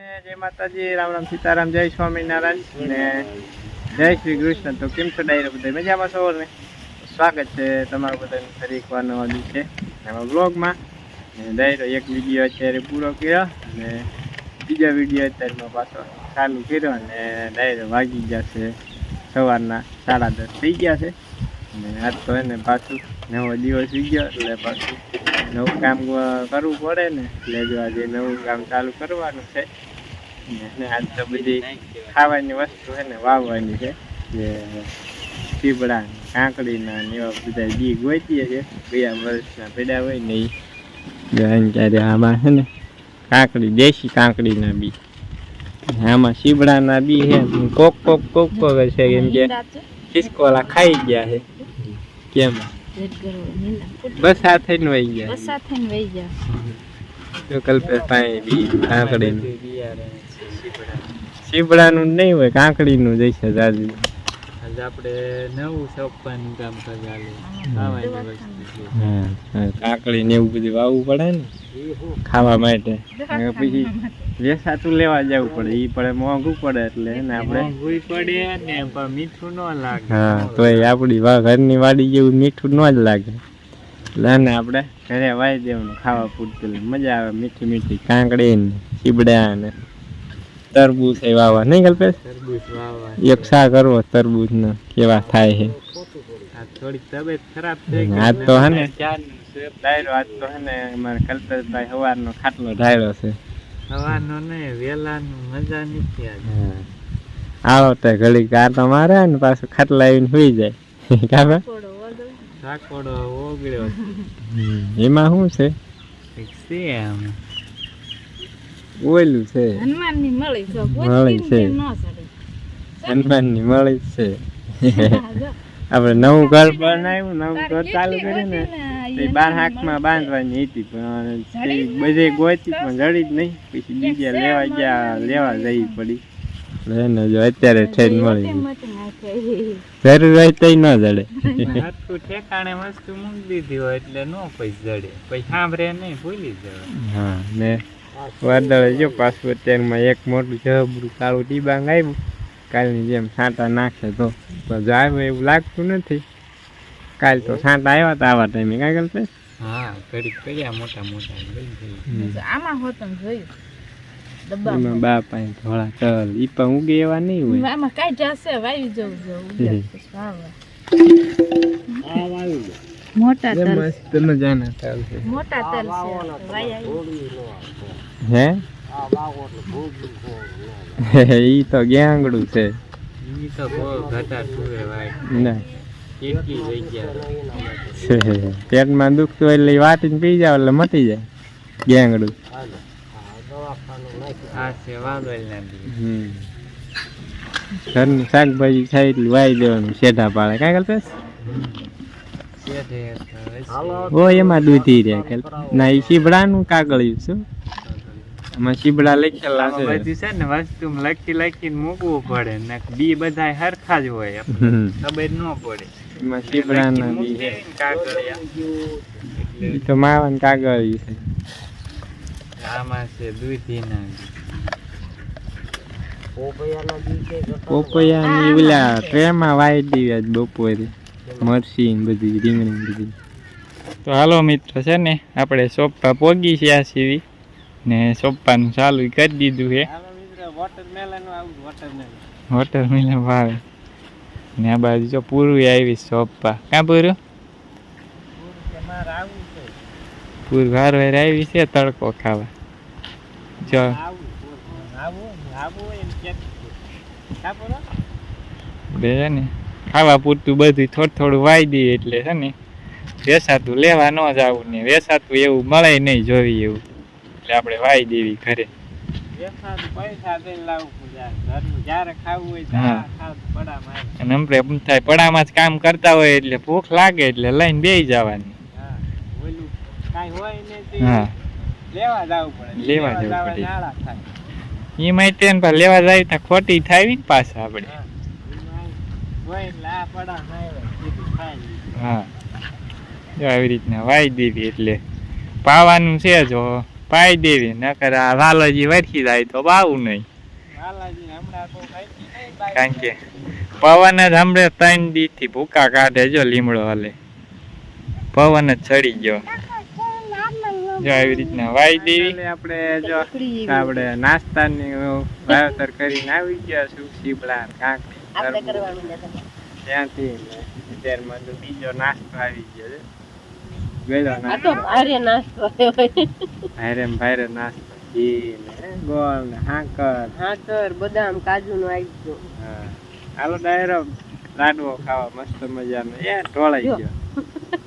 જય માતાજી, રામ રામ સીતારામ, જય સ્વામિનારાયણ ને જય શ્રી કૃષ્ણ. તો કેમ છો ડાયરો બધા? મજામાં છો ને? સ્વાગત છે તમારું બધાનું ફરી એકવાર નવા દિવસે. એમાં બ્લોગમાં ને ડાયરો એક વીડિયો અત્યારે પૂરો કર્યો અને બીજા વીડિયો અત્યારમાં પાછો ચાલુ કર્યો અને ડાયરો વાગી ગયા છે સવારના સાડા દસ થઈ ગયા છે. અને આજ તો એને પાછું નવો દિવસ થઈ ગયો એટલે પાછું નવું કામ કરવું પડે ને એટલે જો આજે નવું કામ ચાલુ કરવાનું છે. આજ તો બધી ખાવાની વસ્તુ છે ને વાવવાની છે જે પીપળા કાંકડીના ને એવા બધા બી ગોતીએ છે ગયા વર્ષના પેડા હોય ને ત્યારે આમાં છે ને કાંકડી દેશી કાંકડીના બી. આમાં શીબડાના બી છે કોક કોક કોક કોક છે કેમ કે ખિસકોલા ખાઈ ગયા છે. કેમ? બસ આ થઈને વહી ગયા તો કલ્પેશ પાસે બી કાંકડીનું. શીબડાનું નહીં હોય કાંકડીનું જઈશે દાદી. આજે આપણે નવું સોંપવાનું કામ કરવાનું કાંકડી ને એવું બધું વાવવું પડે ને? ખાવા માટે. પછી વેસાતું લેવા જવું પડે એ પડે મોંઘું પડે એટલે ને આપણે મોંઘું પડે ને પણ મીઠું ન લાગે. હા તો એ આપણી વા- ઘરની વાડી જેવું મીઠું ન જ લાગે. એટલે ને આપણે ઘરે વાઈ દેવાનું ખાવા પૂરતું. મજા આવે મીઠી મીઠી કાંકડી ને ચીબડા ને. તરબૂચ એ વાવવા નહીં કલ્પેશ તરબૂચ વાવવા. એક શા કરવો તરબૂચ નો કેવા થાય છે. આ થોડીક તબિયત ખરાબ થઈ ગઈ આજ તો હે ને ડાયરો આજ તો હે ને અમારે કલ્પેશભાઈ સવારનો ખાટલો ઢાળ્યો છે. સવારનો નહીં વહેલાનું મજા નથી આજે. આવો તો ઘડીક આ તો મારે ને પાછું ખાટલા આવીને સુઈ જાય. કાબા ઓગળ્યો. એમાં શું છે? કંઈક છે. છે હનુમાનની મળી જો મળી છે. હનુમાનની મળી છે. આપણે નવું ઘર બનાવ્યું નવું ઘર ચાલુ કર્યું ને તે બાર હાથમાં બાંધવાની હતી પણ બધે ગોતી પણ જડી જ નહીં. પછી બીજા લેવા ગયા લેવા જઈ પડી. એને જો અત્યારે મળી. જરૂર હોય તો ન જડે. હાથું ઠેકાણે વસ્તુ મૂકી દીધી હોય એટલે ન પૈસા જડે. પછી સાંભળે નહીં ભૂલી જવાય. હા ને વાદળ જો પાછું અત્યારમાં એક મોટું જબરું કાળું ટીબાંગ આવ્યું કાલની જેમ સાંટા નાખે તો જાય એવું લાગતું નથી. કાલ તો સાંટા આવ્યા હતા આવા ટાઈમે કાંઈ ગલતે હા ઘડીક કર્યા મોટા મોટા. આમાં હોતું જોયું. એમાં ડબ્બામાં ધોળા તલ ઈ પણ ઉગે એવા નહીં હોય. આમાં કાંઈ જશે વાવી જવું જવું. મોટા તલ. મસ્ત મજાના તલ છે. મોટા તલ છે. હે? ઈ તો ગેંગડું છે. ઈ તો બહુ ઘટા સુરે ભાઈ. ના. પેટમાં દુખતું એટલે વાટીને પી જાવ એટલે મટી જાય. ગેંગડું. ઘરની શાકભાજી ખાઈ એટલું વાઈ દેવાનું શેઢા પાડે કાંઈ હશે. ઓ એમાં દૂધી રે ના એ શીબડાનું કાગળિયું શું આમાં શીબડા લખેલા છે. બધું છે ને વસ્તુ લખી લખીને મૂકવું પડે ને બી બધા હરખા જ હોય ખબર ન પડે. એમાં શીબડાના બી કાગળિયા. તો માવાનું કાગળિયું છે. આમાં છે દૂધીના પોપૈયાની ઓલા ટ્રેમાં વાઈ દીધી બપોરે. મરસી બધી રીંગણી બધી. તો હાલો મિત્રો છે ને આપણે સોપ્પા પોગી છે આ સીવી ને સોપ્પાનું ચાલુ કરી દીધું છે. વોટરમેલન ભાવે ને આ બાજુ જો પૂરું આવી સોપ્પા ક્યાં પૂરું? પૂર વાર વાર આવી છે તડકો ખાવા. જો. બે છે ને. ખાવા પૂરતું બધું થોડું થોડું વાઈ દઈએ એટલે છે ને વેસાતું લેવા ન જવું ને વેસાતું એવું મળે નહીં જોવી એવું. એટલે આપણે વાઈ દેવી ઘરે. પડામાં જ કામ કરતા હોય એટલે ભૂખ લાગે એટલે લઈને બે જવાની. લેવા જવું પડે. લેવા જવું પડે. એ માહિતી લેવા જાય તો ખોટી થાય ને પાછા આપણે હા. એમાં હોય એટલે આ પડામાં આવે સીધું ખાઈ લઈએ. હા આવી રીતના વાઈ દેવી એટલે. પાવાનું છે જો પાઈ દેવી નકર આ વાલોજી વરખી જાય તો બાવું નહીં. કારણ કે પવન જ હમણે ત્રણ દી થી ભૂકા કાઢે જો લીમડો હાલે. પવન જ ચડી ગયો. જો આવી રીતના વાઈ દેવી. આપણે જો આપણે નાસ્તાની વાવેતર કરીને આવી ગયા છું શીપડા કાંકરી ત્યાંથી અત્યારમાં તો બીજો નાસ્તો આવી ગયો છે. ગયેલો નાસ્તો ભારે નાસ્તો ભાઈરે ને ભાઈરે નાસ્તો. ઘી ને ગોળ ને હાકર. હાકર બદામ કાજુ નું આવી ગયું. હા. હાલો ડાયરો લાડવો ખાવા મસ્ત મજાનો. એ ઢોળાઈ ગયો.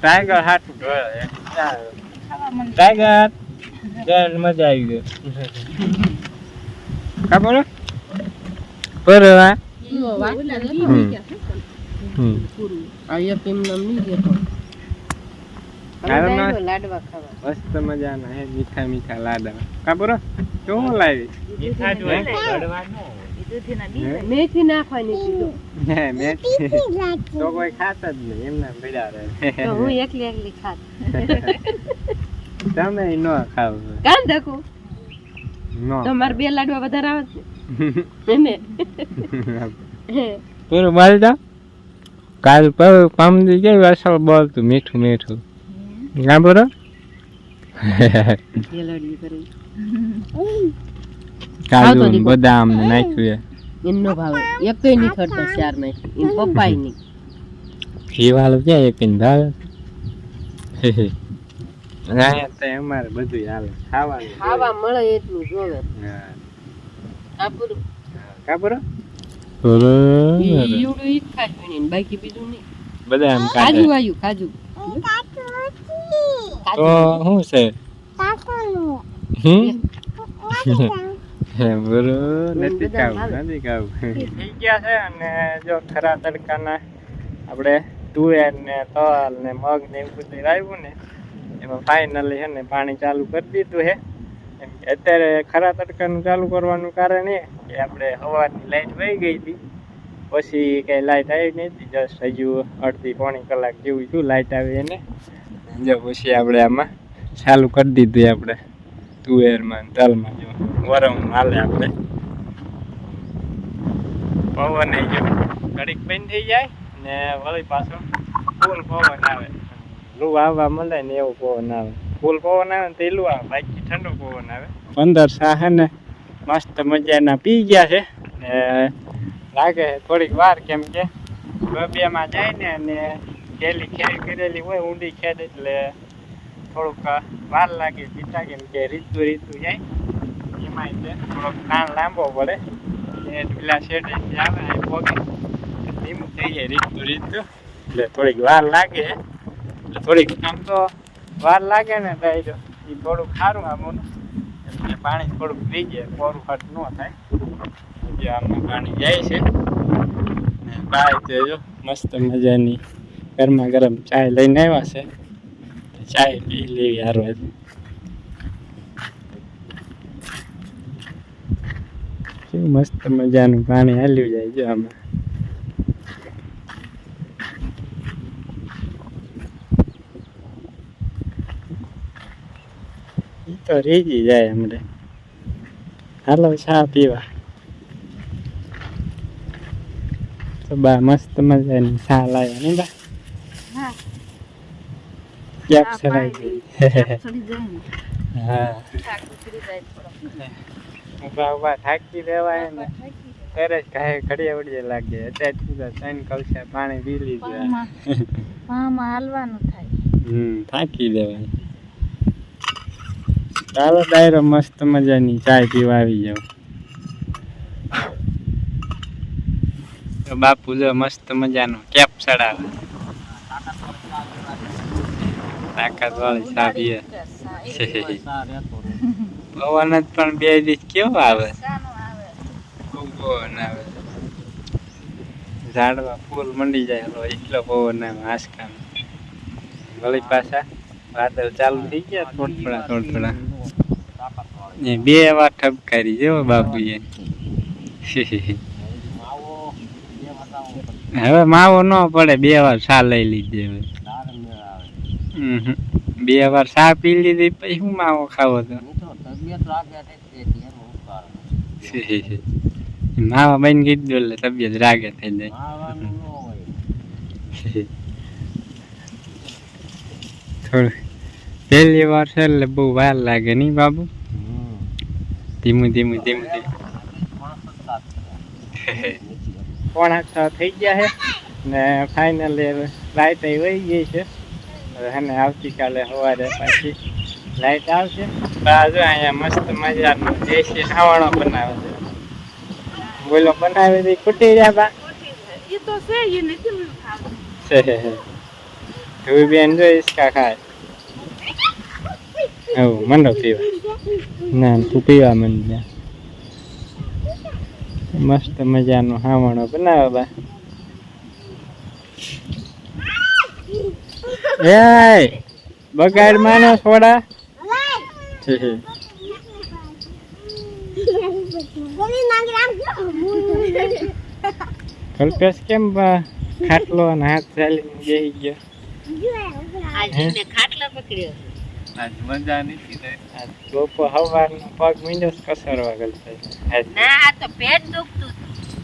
ટાઈગર હાટું ઢોળાય ટાઈગર મજા આવી ગયો ખબર પર લાડવા મસ્ત મજાના હે મીઠા મીઠા લાડા કાબરો કેવું લાવી? મીઠા જ હોય ને, ગળવા ન હોય. મેથી નાખવાની કીધું હે મેં તો કોઈ ખાતા જ નહીં એમના પીડા રહે. તો હું એકલી એકલી ખાત. તમે ન ખાવ. કાન ધકું તમારે બે લાડવા વધારે આવે છે. ને પૂરું બોલતો કાલ પામદી ગઈ બોલ બોલતું મીઠું મીઠું. ના બરો ગેલડી બધા કાજુ. બદામ નાખ્યું એમનો ભાવ. એક નહીં ખર્ચો ચાર નહીં. એમ પપ્પાય નહીં. એ વાળું ક્યાં એક ભાવે? અમારે બધું હાલે. ખાવાનું ખાવા મળે એટલું જોવે હા. આ પૂરું કા બરો ઈ ઈવડું ઈ જ ખાશું ને બાકી બીજું નહીં. બધા આમ કાજુ આવ્યું કાજુ. તો શું છે? બરો નથી ખાવું નથી ખાવું. થઈ ગયા છે અને જો ખરા તડકાના આપણે તુવેર ને તલ ને મગ ને એવું બધું આવ્યું ને એમાં ફાઇનલી છે ને પાણી ચાલુ કરી દીધું છે. એમ અત્યારે ખરા તડકાનું ચાલુ કરવાનું કારણ એ કે આપણે સવારની લાઇટ વહી ગઈ હતી. પછી કઈ લાઈટ આવી નહીં હતી જસ્ટ હજુ અડધી પોણી કલાક જેવું છું લાઇટ આવી એને. જો પછી આપણે આમાં ચાલુ કરી દીધું આપણે. તુવેરમાં તલમાં જો. વરમ હાલે આપણે. પવન એ જો ઘડીક બંધ થઈ જાય ને વળી પાછો ફૂલ પવન આવે. લૂ આવવા મળે ને એવું પવન આવે. ફૂલ પવન આવે ને તો એલું આવે. બાકી ઠંડુ પવન આવે. પંદર સાહ ને મસ્ત મજાના પી ગયા છે. ને લાગે થોડીક વાર કેમ કે બેમાં જાય ને અને પેલી ખેડ કરેલી હોય, ઊંડી ખેડ એટલે થોડુંક વાર લાગે પીતા કેમ કે રીતું રીતું જાય. એમાં છે. થોડોક કાન લાંબો પડે. એ પેલા શેડે આવે પોગે. ધીમું થઈ જાય રીતું રીતું એટલે થોડીક વાર લાગે. એટલે થોડીક આમ તો વાર લાગે ને ડાયરો. એ થોડુંક સારું આમ એટલે પાણી થોડુંક થઈ જાય કોરું હટ ન થાય. જે આમાં પાણી જાય છે. ને બાય તે જો, મસ્ત મજાની ગરમા ગરમ ચાય લઈને આવ્યા છે. ચાય પી લેવી હારવા કેવું મસ્ત મજાનું પાણી હાલ્યું જાય જો આમાં. તો રીજી જાય હમણે. હાલો ચા પીવા. તો બા મસ્ત મજાની ચા લાવ્યા ને બા? ક્યાંક ચડાઈ ગઈ. હા. ઊભા ઊભા થાકી રહેવાય ને. તરત કાંઈ ઘડીએ વળીએ લાગે. અત્યારે સુધી ત્રણ કલસા પાણી પી લીધું. હાલવાનું થાય. હમ થાકી દેવાય ચાલો ડાયરો, મસ્ત મજાની ચાય પીવા આવી જાવ બાપુ જો મસ્ત મજાનો કેપ ચડાવે. તાકાત વાળી સાબીએ પવન જ પણ બે દિવસ કેવો આવે? આવે. ઝાડવા ફૂલ મંડી જાય એટલો પવન આવે આસકામ વળી પાછા વાદળ ચાલુ થઈ ગયા થોડ થોડા થોડ થોડા ને બે વાર ઠપકારી જેવો બાપુએ. હવે માવો ન પડે, બે વાર સા લઈ લીધી હવે. બે વાર સા પી લીધી, પછી શું માવો ખાવો તો? માવા બની કીધું એટલે તબિયત રાગે થઈ જાય. થોડું પહેલી વાર છે એટલે બહુ વાર લાગે નહીં બાબુ ધીમું ધીમું ધીમું ધીમું. પોણા છ થઈ ગયા છે ને ફાઇનલી લાઇટ વહી ગઈ છે. અને આવતીકાલે સવારે પાછી લાઇટ આવશે. બાજુ અહીંયા મસ્ત મજાનો દેશી ખાવાનો બનાવે છે. બોલો બનાવી દી ખૂટી રહ્યા બા. એ તો છે એ નથી મને ખાવું. તું બેન જોઈશ કા ખાય. હવ મંડો પીવા. ના તું પીવા મંડ્યા મસ્ત મજાનો હાવણો બનાવે બા. એ બગાડ માનો છોડા કલ્પેશ કેમ ખાટલો અને હાથ ચાલીને જઈ ગયો? ખાટલા પકડ્યો આજ મજા નથી આજ બપોર સવારનો પગ મીંડો કસરવા ગયો ના આ તો પેટ દુખતું.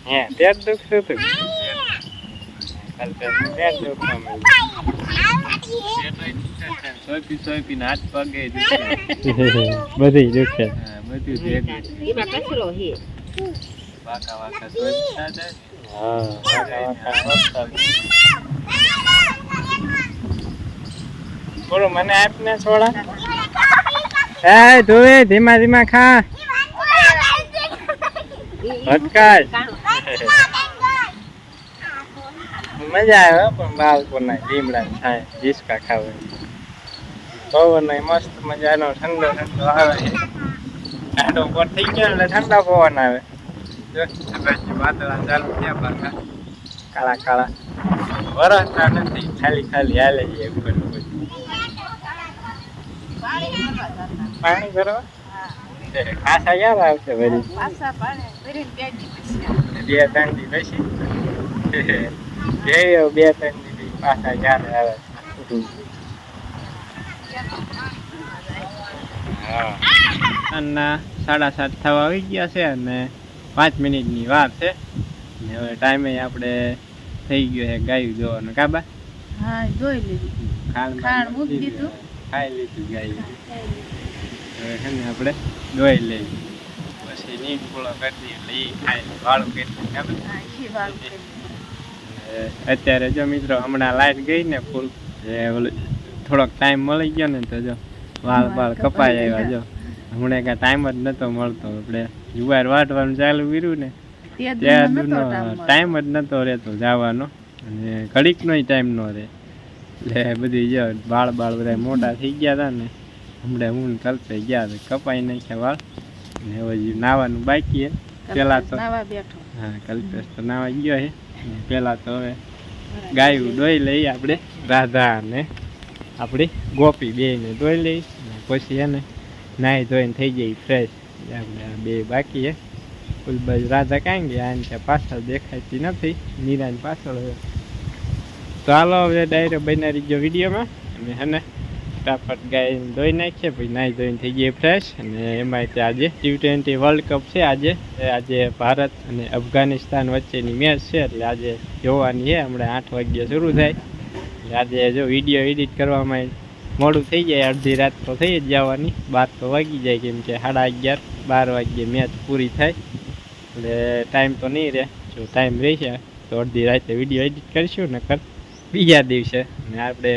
હે પેટ દુખતું હતું? પેટ દુખવા સોંપી હાથ પગે બધી દુખે બધું ભેગું એમાં કચરો છે વાંકા વાંકા સોંપી બોલો, મને આપને છોડા? એ, ધોવે, ધીમા ધીમા, ખા. ભટકાય. મજા આવે પણ બાળકોના લીમડા થાય જીસકા ખાવે. પવન મસ્ત મજાનો ઠંડો ઠંડો આવે. ઠંડો પર થઈ ગયો એટલે ઠંડા પવન આવે. વાદળા કાળા કાળા. વરસતા નથી, ખાલી ખાલી હાલે છે. પાણી ભરવા ખાસા યાર આવશે વળી પાછા પાણી ભરીને બે દી પછી. બે ત્રણ દી પછી. જઈએ બે ત્રણ દી પાછા ક્યારે આવે. હા. સાડા સાત થવા આવી ગયા છે અને પાંચ મિનિટની વાર છે. ને હવે ટાઈમે આપણે થઈ ગયો છે ગાયું જોવાનું. કાબા હા જોઈ લીધું. ખાણ મૂકી દીધું. ખાઈ લીધું ગાય હવે છે ને આપણે દોઈ લઈએ. પછી નીટ પૂળો કરી દઈએ એટલે એ ખાય વાળું કરી અત્યારે જો મિત્રો હમણાં લાઈટ ગઈ ને ફૂલ થોડોક ટાઈમ મળી ગયો ને તો જો વાળ વાળ કપાઈ આવ્યા જો. હમણાં કાંઈ ટાઈમ જ નતો મળતો. આપણે જુવાર વાટવાનું ચાલુ કર્યું ને ત્યાં ટાઈમ ટાઈમ જ નતો રહેતો જવાનો. અને ઘડીકનો ટાઈમ ન રહે. એટલે બધી જો બાળ બાળ બધા મોટા થઈ ગયા હતા ને હમણાં હું ને કલ્પે ગયા હતા કપાઈ નાખ્યા વાળ. ને હવે નાવાનું બાકી હે. પેલા તો હા કલ્પેશ તો નાવા ગયો છે પેલા તો હવે ગાયું દોઈ લઈ આપણે રાધા ને આપણી ગોપી બેને દોઈ લઈ ને પછી એને નાહી ધોઈને થઈ જાય ફ્રેશ આપણે બે બાકી છે ફૂલ બાજુ રાધા કાંઈ ગયા આને ત્યાં પાછળ દેખાતી નથી. નીરાની પાછળ તો હાલો હવે ડાયરો બનાવી ગયો વિડીયોમાં અને હે ફટાફટ ગાય ધોઈ નાખીએ, પછી નાહી ધોઈને થઈ ગઈ ફ્રેશ અને એમાં આજે ટી ટ્વેન્ટી વર્લ્ડ કપ છે આજે. આજે ભારત અને અફઘાનિસ્તાન વચ્ચેની મેચ છે, એટલે આજે જોવાની છે. હમણાં આઠ વાગ્યે શરૂ થાય. એટલે આજે જો વીડિયો એડિટ કરવામાં મોડું થઈ જાય, અડધી રાત તો થઈ જ જવાની. બાર તો વાગી જાય, કેમ કે સાડા અગિયાર, બાર વાગ્યે મેચ પૂરી થાય. એટલે ટાઈમ તો નહીં રહે. જો ટાઈમ રહેશે, તો અડધી રાતે વીડિયો એડિટ કરીશું, નકર બીજા દિવસે. ને આપણે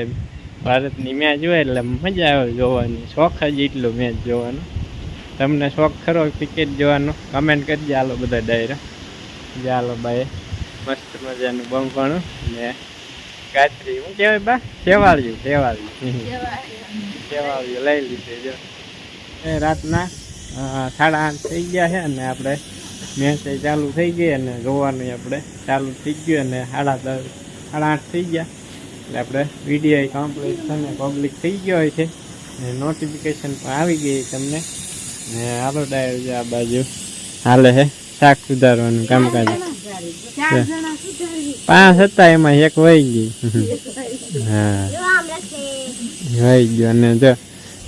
ભારતની મેચ હોય એટલે મજા આવે જોવાની. શોખ જ એટલો મેચ જોવાનો. તમને શોખ ખરો ક્રિકેટ જોવાનો? કમેન્ટ કરજો. હાલો બધા ડાયરા. ચાલો ભાઈ મસ્ત મજાનું બંપણું ને ગાત્રી હું કહેવાય બા? સેવાળ્યું સેવાળ્યું. સેવાળ્યું લઈ લીધું જો. એ રાતના સાડા આઠ થઈ ગયા છે અને આપણે મેચ ચાલુ થઈ ગઈ અને જોવાનું આપણે ચાલુ થઈ ગયું અને સાડા દસ સાડા આઠ થઈ ગયા. એટલે આપણે વીડિયો કમ્પ્લીટ થઈને પબ્લિક થઈ ગયો હોય છે. ને નોટિફિકેશન પણ આવી ગઈ તમને. ને હાલો ડાયર આ બાજુ. હાલે છે શાક સુધારવાનું કામકાજ. પાંચ હતા એમાં એક વહી ગઈ. હા. વહી ગયો. અને જો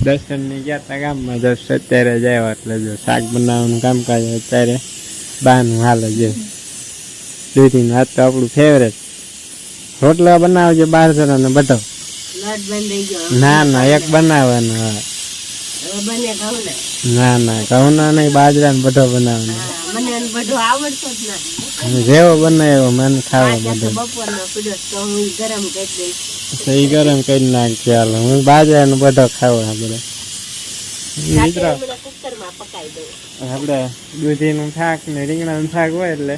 દર્શનની ગયા હતા ગામમાં દસ અત્યારે જ આવ્યા. એટલે જો શાક બનાવવાનું કામકાજ અત્યારે બાનું હાલે છે. દૂધીનું હાથ તો આપણું ફેવરેટ રોટલા બનાવજો બાર જણાને બધો. લોટ બંધાઈ ના ના એક બનાવવાનો ના ના ઘઉંના નહીં બાજરા ને બધો બનાવવાનો. જેવો બનાવે બધું બનાવ્યો મને ખાવો બધો. એ ગરમ કરી દઈશ. તો ઈ ગરમ કરી નાખી હાલો. હું બાજરા નો બધો ખાવો આપણે મિત્રો આપણે દૂધીનું શાક ને રીંગણાનું શાક હોય એટલે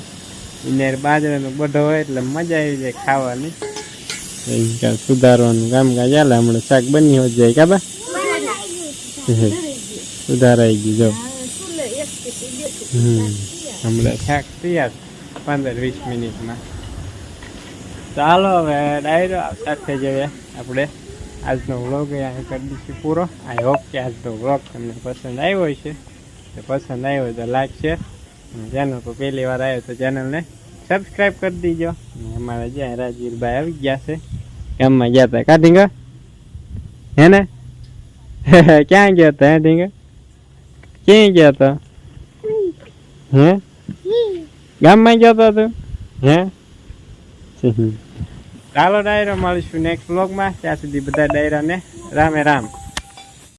એને બાજરાનો બધો હોય એટલે મજા આવી જાય ખાવાની. સુધારવાનું. કામ કાજ ચાલે હમણાં શાક બની હોય જાય કાબા સુધારાઈ ગયું જો. હમ હમણાં શાક તૈયાર પંદર વીસ મિનિટમાં. ચાલો હવે ડાયરો સાથે જઈએ આપણે. આજનો વ્લોગ અહીંયા કરી દઈશું પૂરો. આઈ હોપ કે આજનો વ્લોગ તમને પસંદ આવ્યો હશે. તો પસંદ આવ્યો તો લાઈક શેર ચેનલ પર પહેલી વાર આવ્યો તો ચેનલને સબસ્ક્રાઈબ કરી દીજો. અમારે જ્યાં રાજવીરભાઈ આવી ગયા છે ગામમાં ગયા હતા કા ઢીંગા? હે ને? ક્યાં ગયા હતા હે ઢીંગા? ક્યાં ગયા હતા હે? ગામમાં ગયો હતો તું? હે? ચાલો ડાયરો મળીશું નેક્સ્ટ બ્લોગમાં ત્યાં સુધી બધા ડાયરાને રામે રામ.